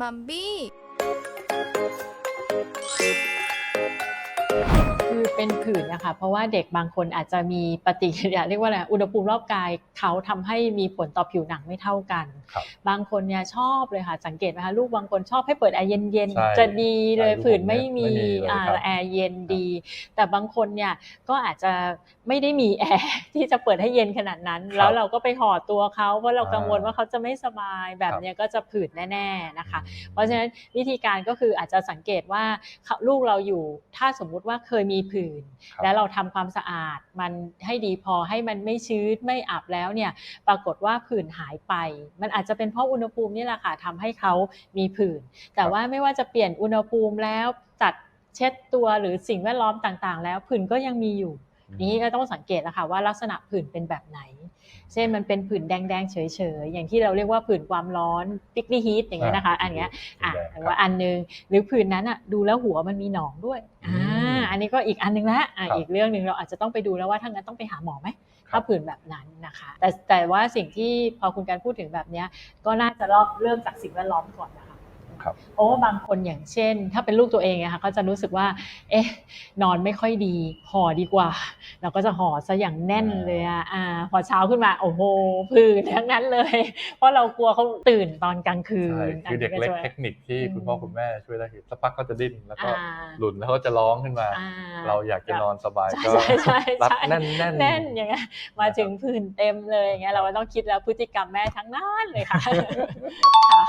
มัมบี้ เป็นผื่นนะคะเพราะว่าเด็กบางคนอาจจะมีปฏิกิริยาเรียกว่าอะไรอุณหภูมิรอบกายเขาทำให้มีผลต่อผิวหนังไม่เท่ากันครับบางคนเนี่ยชอบเลยค่ะสังเกตไหมคะลูกบางคนชอบให้เปิดแอร์เย็นใช่ๆจะดีเลยใช่ผื่นไม่ไม่มีมีเลยอ่าครับแอร์เย็นดี แต่บางคนเนี่ยก็อาจจะไม่ได้มีแอร์ที่จะเปิดให้เย็นขนาดนั้น แล้วเราก็ไปห่อตัวเขาเพราะเรากังวลว่าเขาจะไม่สบายแบบเนี้ยก็จะผื่นแน่ๆนะคะ เพราะฉะนั้นวิธีการก็คืออาจจะสังเกตว่าเขาลูกเราอยู่ถ้าสมมุติว่าเคยมีผื่นครับแล้วเราทำความสะอาดมันให้ดีพอให้มันไม่ชื้นไม่อับแล้วเนี่ยปรากฏว่าผื่นหายไป มันอาจจะเป็นเพราะอุณหภูมินี่แหละค่ะทำให้เขามีผื่น แต่ว่าไม่ว่าจะเปลี่ยนอุณหภูมิแล้วจัดเช็ดตัวหรือสิ่งแวดล้อมต่างๆ แล้วผื่นก็ยังมีอยู่นี้ก็ต้องสังเกตนะคะว่าลักษณะผื่นเป็นแบบไหน เช่นมันเป็นผื่นแดงๆเฉยๆ อย่างที่เราเรียกว่าผื่นความร้อนปิกลี่ฮีทอย่างเงี้ยนะคะ อันเนี้ยอะแดงหรือว่าอันหนึงหรือผื่นนั้นอะดูแล้วหัวมันมีหนองด้วยอือ่าม อันนี้ก็อีกอันหนึงละอะครับอีกเรื่องหนึ่งเราอาจจะต้องไปดูแล้วว่าถ้างั้นต้องไปหาหมอไหมครัถ้าบผื่นแบบนั้นนะคะ แต่แต่ว่าสิ่งที่พอคุณการพูดถึงแบบเนี้ยก็น่าจะเริ่มจากสิ่งแวดล้อมก่อนนะ คะครับเพราะว่าบางคนอย่างเช่น ถ้าเป็นลูกตัวเองอะค่ะก็จะรู้สึกว่า เอ๊ะ นอนไม่ค่อยดีห่อดีกว่า เราก็จะห่อซะอย่างแน่นเลยอะอ่าพอเช้าขึ้นมาโอ้โหผื่นทั้งนั้นเลย เพราะเรากลัวเขาตื่นตอนกลางคืนใช่คือเด็กนเล็นี้กจะเทคนิคที่อืมคุณพ่อคุณแม่ช่วยได้คือสักพักก็จะดิ้นแล้วก็อ่าหลุนแล้วก็จะร้องขึ้นมาอ่าเราอยากจะนอนสบายใช่ก็ใช่ใช่รัดใช่แน่นแน่นแน่นอย่างเงี้ยมาถึงผื่นเต็มเลยอย่างเงี้ยเราก็ต้องคิดแล้วพฤติกรรมแม่ทั้งนั้นเลยค่ะค่ะ